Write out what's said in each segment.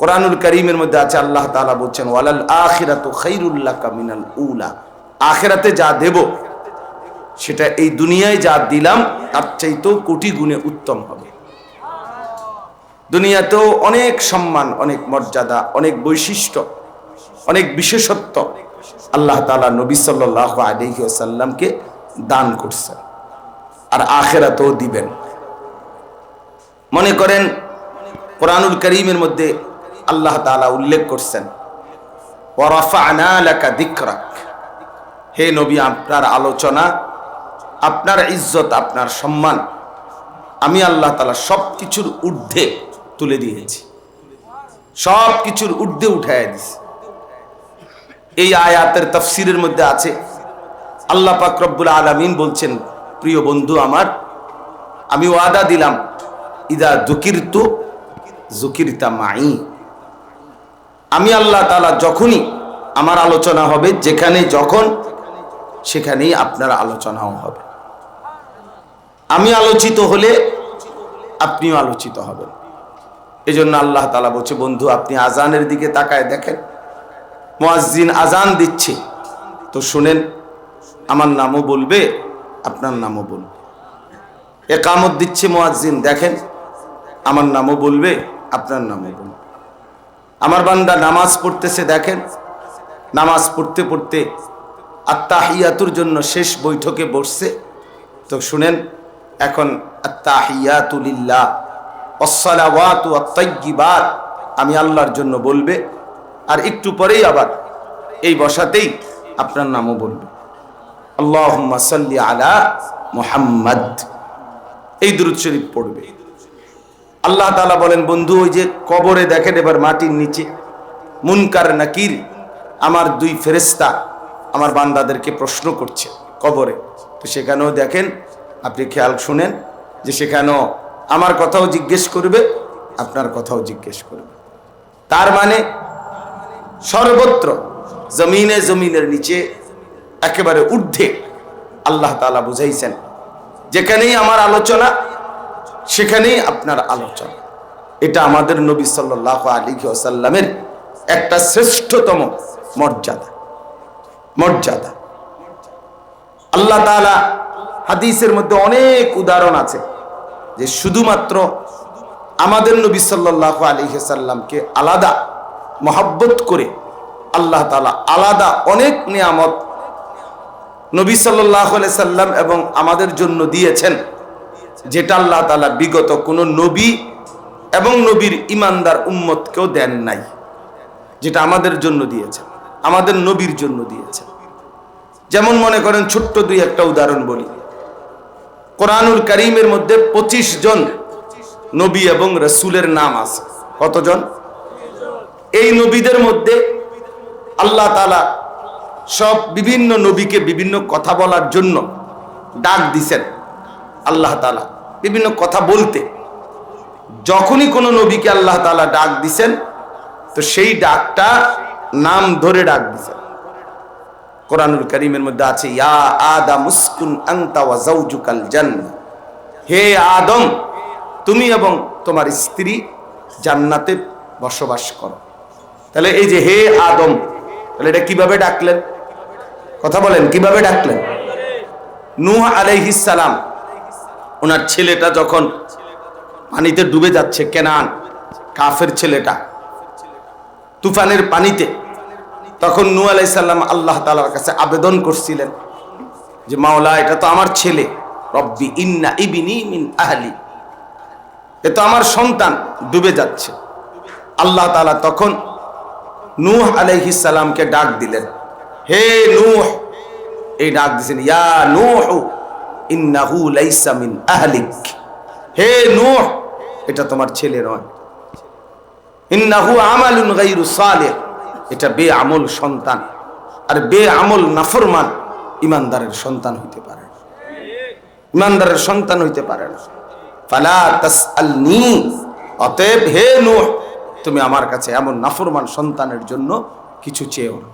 কোরআনুল করিমের মধ্যে আছে, আল্লাহ তাআলা বলছেন, ওয়ালাল আখিরাতু খাইরুল্লাহ মিনাল উলা। আখিরাতে যা দেব, সেটা এই দুনিয়ায় যা দিলাম, তার চাইতেও কোটি গুণে উত্তম হবে। দুনিয়াতেও অনেক সম্মান, অনেক মর্যাদা, অনেক বৈশিষ্ট্য, অনেক বিশেষত্ব আল্লাহ তালা নবী সাল্লাহ আলহিসাল্লামকে দান করছেন আর আখেরাতেও দিবেন। মনে করেন, কোরআনুল করিমের মধ্যে আল্লাহ তালা উল্লেখ করছেন হে নবী, আপনার আলোচনা, আপনার ইজ্জত, আপনার সম্মান, আমি আল্লাহ তালা সব কিছুর ঊর্ধ্বে তুলে দিয়েছি। সব কিছুর ঊর্ধ্বে উঠাই দিছি এই আয়াতের তফসিরের মধ্যে আছে, আল্লাহ পাক রব্বুল আলমিন বলছেন, প্রিয় বন্ধু আমার, আমি ওয়াদা দিলাম, ইদা দুকিরতু, জুকিরতা মাই আমি আল্লাহ তালা যখনই আমার আলোচনা হবে, যেখানে যখন, সেখানেই আপনার আলোচনাও হবে। আমি আলোচিত হলে আপনিও আলোচিত হবেন। এই জন্য আল্লাহ তালা বলছে, বন্ধু, আপনি আজানের দিকে তাকায় দেখেন। মোয়াজ্জিন আজান দিচ্ছে। তো শুনেন, আমার নামও বলবে, আপনার নামও বলবে। একামত দিচ্ছে মোয়াজ্জিন, দেখেন, আমার নামও বলবে, আপনার নামও বলবে। আমার বান্দা নামাজ পড়তেছে, দেখেন। নামাজ পড়তে পড়তে আত্মাহিয়াতুর জন্য শেষ বৈঠকে বসছে। তো শুনেন, এখন আত্মাহিয়াতুলিল্লাহ অসালাওয়াতু আত্তাইয়িবাত আমি আল্লাহর জন্য বলবে, আর একটু পরেই আবার এই বসাতেই আপনার নামও বলবে। আল্লাহ সাল্লি আলা মুহাম্মদ, এই দুরূদ শরীফ পড়বে। আল্লাহ তালা বলেন, বন্ধু, ওই যে কবরে দেখেন এবার মাটির নিচে। মুনকার নাকির, আমার দুই ফেরেস্তা আমার বান্দাদেরকে প্রশ্ন করছে কবরে। তো সেখানেও দেখেন, আপনি খেয়াল শুনেন যে সেখানেও আমার কথাও জিজ্ঞেস করবে, আপনার কথাও জিজ্ঞেস করবে। তার মানে সর্বত্র জমিনে জমিনের নিচে একেবারে ঊর্ধ্বে আল্লাহ তালা বুঝাইছেন, যেখানেই আমার আলোচনা সেখানেই আপনার আলোচনা। এটা আমাদের নবী সাল্লাহ আলী আসাল্লামের একটা শ্রেষ্ঠতম মর্যাদা। মর্যাদা। আল্লাহ তালা হাদিসের মধ্যে অনেক উদাহরণ আছে যে শুধুমাত্র আমাদের নবী সাল্লাহ আলী সাল্লামকে আলাদা মহাব্বত করে আল্লাহ তালা আলাদা অনেক নিয়ামত নবী সাল্লাহ সাল্লাম এবং আমাদের জন্য দিয়েছেন। যেটা আল্লাহ তালা বিগত কোন নবী এবং নবীর ইমানদার উম্মতকেও দেন নাই, যেটা আমাদের জন্য দিয়েছেন আমাদের নবীর জন্য দিয়েছেন যেমন মনে করেন, ছোট্ট দুই একটা উদাহরণ বলি। কোরআনুল করিমের মধ্যে ২৫ জন নবী এবং রসুলের নাম আছে। কতজন? এই নবীদের মধ্যে আল্লাহ তালা সব বিভিন্ন নবীকে বিভিন্ন কথা বলার জন্য ডাক দিছেন। আল্লাহ তালা বিভিন্ন কথা বলতে। যখনই কোনো নবীকে আল্লাহ তালা ডাক দিছেন, তো সেই ডাকটা নাম ধরে ডাক দিছেন। কোরআনুল করিমের মধ্যে আছে, ইয়া আদা মুসকুন আংতা ওয়া হে আদম, তুমি এবং তোমার স্ত্রী জান্নাতে বসবাস করো। তাহলে এই যে হে আদম, তাহলে এটা কীভাবে ডাকলেন? কথা বলেন, কীভাবে ডাকলেন? নূহ আলাইহিস সালাম ওনার ছেলেটা যখন পানিতে ডুবে যাচ্ছে, কেনান, কাফের ছেলেটা, তুফানের পানিতে, তখন নু আলাইসাল্লাম আল্লাহ তালার কাছে আবেদন করছিলেন যে, মাওলা, এটা তো আমার ছেলে। রব্বি ইন্না ইবিনি মিন আহলি। এ তো আমার সন্তান, ডুবে যাচ্ছে। আল্লাহ তালা তখন নূহ আলাইহিসাল্লামকে ডাক দিলেন। হে নূহ। এই ডাক দিছেন ইয়া নূহ। ইন্নাহু লাইসা মিন আহলিক। হে নূহ, এটা তোমার ছেলে নয়। ইন্নাহু আমালুন গায়রু সালিহ, এটা বে আমল সন্তান। আর বে আমল নাফরমান ইমানদারের সন্তান হইতে পারে ইমানদারের সন্তান হইতে পারে না। ফালা তাসআলনি, অতএব হে নূহ, তুমি আমার কাছে এমন নাফরমান সন্তানের জন্য কিছু চেয়েও না।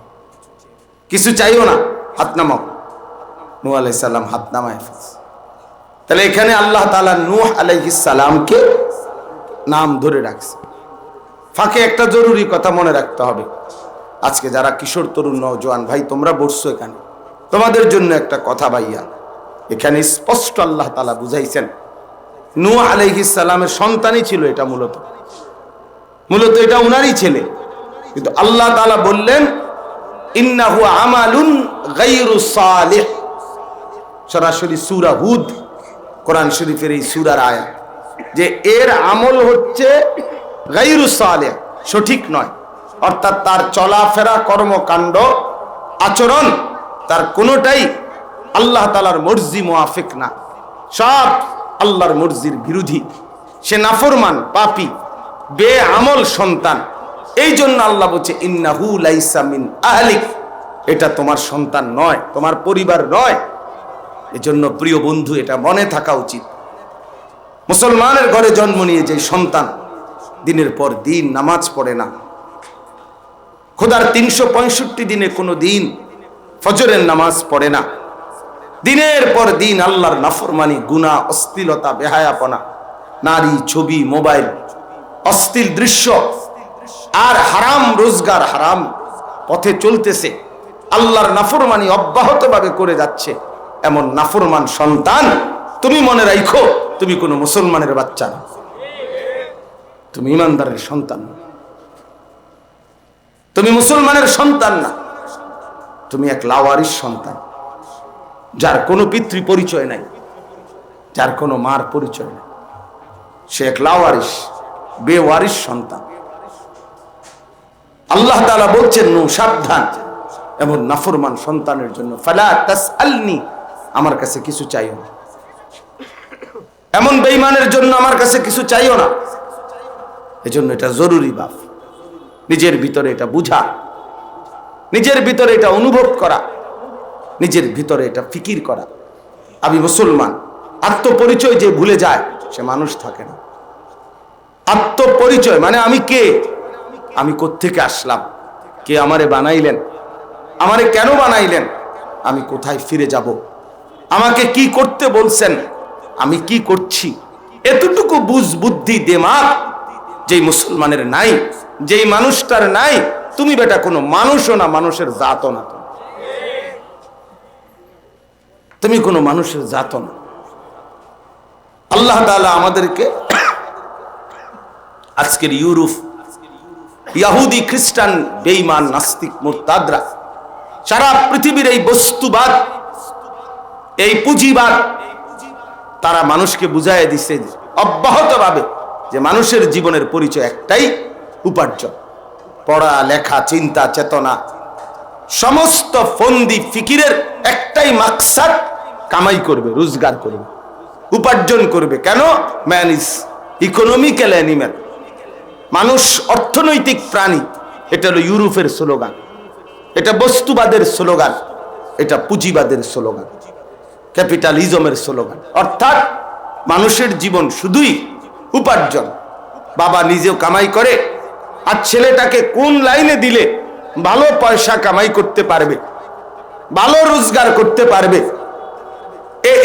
কিছু চাইও না, হাত নামাও। নূহ আলাইহিস সালাম হাত নামায় তাহলে এখানে আল্লাহ তাআলা নূহ আলাইহিস নাম ধরে রাখছে। ফাঁকে একটা জরুরি কথা মনে রাখতে হবে। আজকে যারা কিশোর, তরুণ, নওজোয়ান, ভাই, তোমরা বসছো এখানে। তোমাদের জন্য একটা কথা ভাইয়া, এখানে স্পষ্ট আল্লাহ তালা বুঝাইছেন। নু আলাইহিস সালামের সন্তানই ছিল এটা মূলত। মূলত এটা উনারই ছেলে। কিন্তু আল্লাহ তালা বললেন, ইন্নাহু আমালুন গাইরু সালেহ। সরাসরি সুরা হুদ, কোরআন শরীফের এই সুরার আয়া যে এর আমল হচ্ছে গাইরু সঠিক নয়। অর্থাৎ তার চলাফেরা কর্মকাণ্ড, আচরণ, তার কোনোটাই আল্লাহ তালার মর্জি মোয়াফিক না। সব আল্লাহর মর্জির বিরোধী। সে নাফরমান, পাপি বে আমল সন্তান। এই জন্য আল্লাহ বলছে, ইন্নাহু লাইসা মিন আহলিক। এটা তোমার সন্তান নয়, তোমার পরিবার নয়। এজন্য প্রিয় বন্ধু, এটা মনে থাকা উচিত। মুসলমানের ঘরে জন্ম নিয়ে যে সন্তান, দিনের পর দিন নামাজ পড়ে না। খোদার তিনশো পঁয়ষট্টি দিনে কোনো দিন ফজরের নামাজ পড়ে না। দিনের পর দিন আল্লাহর নাফরমানি গুণা অস্থিলতা বেহায়াপনা, নারী, ছবি, মোবাইল অস্থির দৃশ্য আর হারাম রোজগার হারাম পথে চলতেছে। আল্লাহর নাফরমানি অব্যাহতভাবে করে যাচ্ছে। এমন নাফরমান সন্তান তুমি মনে রাখো তুমি কোনো মুসলমানের বাচ্চা না। তুমি ইমানদারের সন্তান না। তুমি মুসলমানের সন্তান না। তুমি এক লাওয়ারিস সন্তান, যার কোনো পিতৃ পরিচয় নাই, যার কোনো মার পরিচয় নাই। সে এক লাওয়ারিস, বেওয়ারিস সন্তান। আল্লাহ তাআলা বলছেন, নু সাবধান, এমন নাফরমান সন্তানের জন্য। ফালা তাসআলনি আমার কাছে কিছু চাইও না। এমন বেঈমানের জন্য আমার কাছে কিছু চাইও না। এজন্য এটা জরুরি বাপ। নিজের ভিতরে এটা বুঝা। নিজের ভিতরে এটা অনুভব করা। নিজের ভিতরে এটা ফিকির করা। আমি মুসলমান। আত্মপরিচয় যে ভুলে যায়, সে মানুষ থাকে না। আত্মপরিচয় মানে আমি কে? আমি কোত্থেকে আসলাম? কে আমারে বানাইলেন? আমারে কেন বানাইলেন? আমি কোথায় ফিরে যাব? আমাকে কি করতে বলছেন? আমি কি করছি? এতটুকু বুঝ, বুদ্ধি দেমাগ যেই মুসলমানের নাই, যেই মানুষটার নাই, তুমি বেটা কোনো মানুষও না, মানুষের জাতও না তুমি। কোনো মানুষের জাতও না। আল্লাহ তাআলা আমাদেরকে আজকের ইউরোপ, ইয়াহুদি, খ্রিস্টান, বেঈমান, নাস্তিক, মুরতাদরা, সারা পৃথিবীর এই বস্তুবাদ এই পুঁজিবাদ তারা মানুষকে বুঝাই দিছে অব্যাহতভাবে যে মানুষের জীবনের পরিচয় একটাই উপার্জন। পড়া, লেখা, চিন্তা, চেতনা, সমস্ত ফন্দি ফিকিরের একটাই মাকসাদ, কামাই করবে, রোজগার করবে, উপার্জন করবে। কেন? Man is economical animal. মানুষ অর্থনৈতিক প্রাণী, এটা হলো ইউরোপের স্লোগান। এটা বস্তুবাদের স্লোগান, এটা পুঁজিবাদের স্লোগান। ক্যাপিটালিজমের স্লোগান। অর্থাৎ মানুষের জীবন শুধুই উপার্জন। বাবা নিজেও কামাই করে, আর ছেলেটাকে কোন লাইনে দিলে ভালো পয়সা কামাই করতে পারবে, ভালো রোজগার করতে পারবে?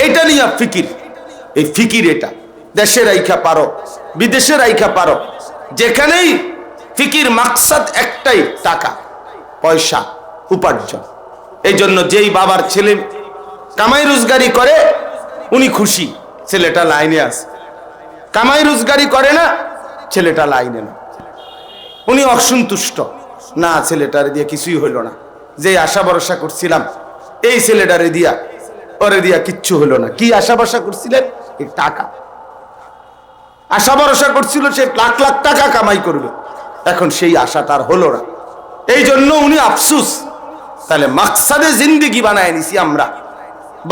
এটা নিয়ে ফিকির। এই ফিকির এটা। দেশে রাইখা পারো, বিদেশে রাইখা পারো, যেখানেই ফিকির মাকসাদ একটাই টাকা, পয়সা, উপার্জন। এই জন্য যেই বাবার ছেলে কামাই রোজগারি করে, উনি খুশি, ছেলেটা লাইনে আছে। কামাই রোজগারি করে না, ছেলেটা লাইনে না। উনি অসন্তুষ্ট। না, ছেলেটারে দিয়ে কিছুই হইল না। যে আশা ভরসা করছিলাম, এই ছেলেটারে দিয়া, ওরে দিয়া কিচ্ছু হইল না। কি আশা ভরসা করছিলেন? টাকা। আশা ভরসা করছিল সে লাখ লাখ টাকা কামাই করবে। এখন সেই আশা তার হলো না। এই জন্য উনি আফসুস। তাহলে মাকসাদে জিন্দিগি বানায় নিছি আমরা।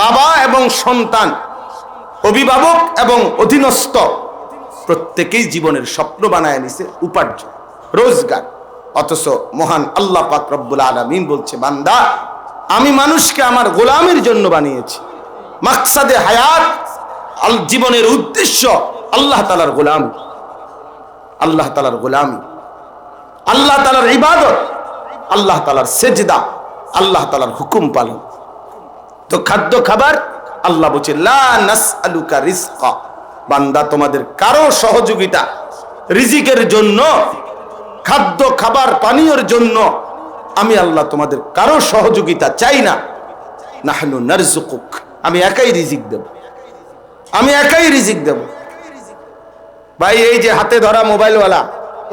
বাবা এবং সন্তান, অভিভাবক এবং অধীনস্থ, প্রত্যেকেই জীবনের স্বপ্ন বানায় নিছে উপার্জন, রোজগার। অথচ মহান আল্লাহ পাক রব্বুল আলমিন বলছে, বান্দা, আমি মানুষকে আমার গোলামের জন্য বানিয়েছি। মাকসাদে হায়াত জীবনের উদ্দেশ্য আল্লাহ তালার গোলাম। আল্লাহ তালার গোলাম। আল্লাহ তালার ইবাদত। আল্লাহ তালার সেজদা। আল্লাহ তালার হুকুম পালন। তো খাদ্য খাবার, আল্লাহ বলছে, লা নাসআলুকা রিজকা। বান্দা তোমাদের কারও সহযোগিতা, রিজিকের জন্য, খাদ্য খাবার পানীয়র জন্য, আমি আল্লাহ তোমাদের কারও সহযোগিতা চাই না। নাহনু নারজুকুক আমি একাই রিজিক দেব। আমি একাই রিজিক দেব। ভাই, এই যে হাতে ধরা মোবাইলওয়ালা,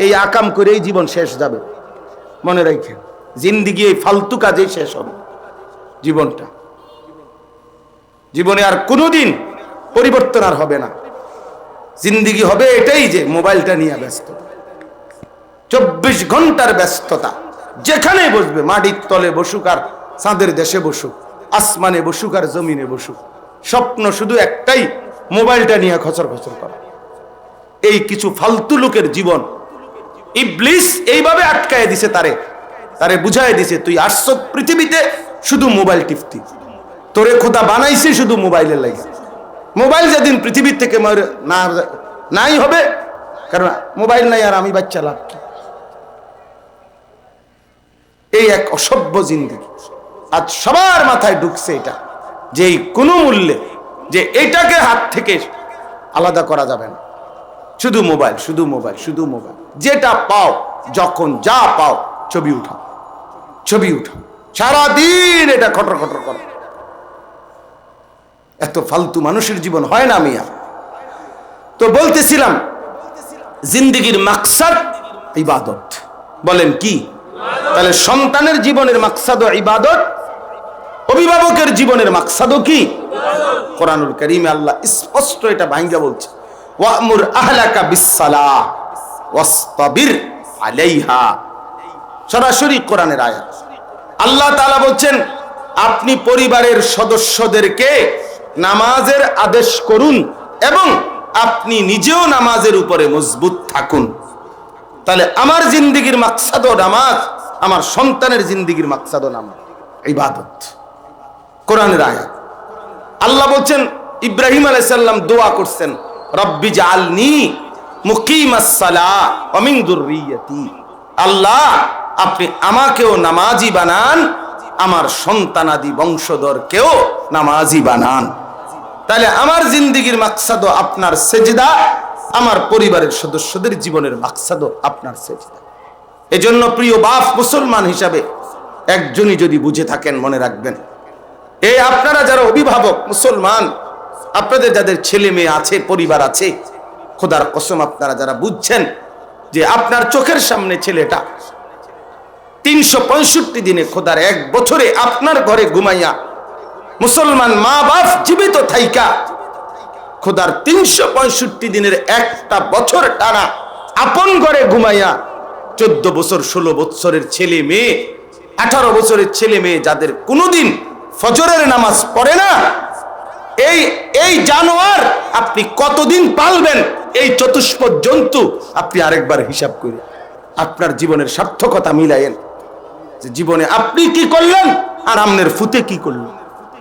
এই আকাম করেই জীবন শেষ যাবে। মনে রাখেন, জিন্দিগি এই ফালতু কাজেই শেষ হবে, জীবনটা। জীবনে আর কোনোদিন পরিবর্তন আর হবে না। জিন্দিগি হবে এটাই যে মোবাইলটা নিয়ে ব্যস্ত। চব্বিশ ঘণ্টার ব্যস্ততা। যেখানে বসবে, মাটির তলে বসুক আর চাঁদের দেশে বসুক, আসমানে বসুক আর জমিনে বসুক। স্বপ্ন শুধু একটাই, মোবাইলটা নিয়ে খচর খচর করা। এই কিছু ফালতু লোকের জীবন। ইবলিস এইভাবে আটকায় দিছে তারে। তারে বুঝাই দিছে, তুই আসছ পৃথিবীতে শুধু মোবাইল টিপতি। তোরে খোদা বানাইছে শুধু মোবাইলের লাগে মোবাইল যেদিন পৃথিবীর থেকে না, নাই হবে, কারণ মোবাইল নাই আর আমি বাচ্চা লাভ এই এক অসভ্য জিন্দিগি। আজ সবার মাথায় ঢুকছে এটা, যে কোনো মূল্যে, যে এটাকে হাত থেকে আলাদা করা যাবে না। শুধু মোবাইল শুধু মোবাইল শুধু মোবাইল। যেটা পাও, যখন যা পাও, ছবি উঠাও। ছবি উঠাও। সারাদিন এটা খটর খটর করো। এত ফালতু মানুষের জীবন হয় না মিয়া। তো বলতেছিলাম, জিন্দিগির মাকসাদ ইবাদত। বলেন কি? তাহলে সন্তানের জীবনের মাকসাদ ইবাদত, অভিভাবকের জীবনের মাকসাদও কি? কোরআনুল করিমে আল্লাহ স্পষ্ট এটা ভাঙ্গা বলছে, ওয়ামুর আহলাকা বিসসালাহ, ওয়াসতাবির আলাইহা। সরাসরি কোরআনের আয়াত। আল্লাহ তাআলা বলছেন, আপনি পরিবারের সদস্যদেরকে নামাজের আদেশ করুন এবং আপনি নিজেও নামাজের উপরে মজবুত থাকুন। তাহলে আমার জিন্দিগির মাকসাদও নামাজ, আমার সন্তানের জিন্দিগির মাকসাদও নামাজ। ইবাদত। কোরআনের আয়াত। আল্লাহ বলছেন, ইব্রাহিম আলাইসাল্লাম দোয়া করছেন, রব্বি জালনি আল্লাহ, আপনি আমাকেও নামাজি বানান, আমার সন্তানাদি বংশধরকেও নামাজি বানান। তাহলে আমার জিন্দিগির মাকসাদও আপনার সেজদা, আমার পরিবারের সদস্যদের জীবনের মাকসাদও আপনার সেজদা। এজন্য প্রিয় বাপ মুসলমান হিসাবে একজনই যদি বুঝে থাকেন, মনে রাখবেন, এই আপনারা যারা অভিভাবক মুসলমান, আপনাদের যাদের ছেলে মেয়ে আছে, পরিবার আছে, খোদার কসম আপনারা যারা বুঝছেন যে আপনার চোখের সামনে ছেলেটা তিনশো পঁয়ষট্টি দিনে খোদার এক বছরে আপনার ঘরে ঘুমাইয়া মুসলমান মা বাপ জীবিত থাইকা। খোদার তিনশো পঁয়ষট্টি দিনের একটা বছর টানা আপন ঘরে ঘুমাইয়া চোদ্দ বছর, ষোলো বছরের ছেলে মেয়ে, আঠারো বছরের ছেলে মেয়ে যাদের কোনোদিন ফজরের নামাজ পড়ে না, এই এই জানোয়ার আপনি কতদিন পালবেন? এই চতুষ্পদ জন্তু আপনি আরেকবার হিসাব করে আপনার জীবনের সার্থকতা মিলাইয়েন যে জীবনে আপনি কি করলেন আর আমনের ফুতে কি করলেন?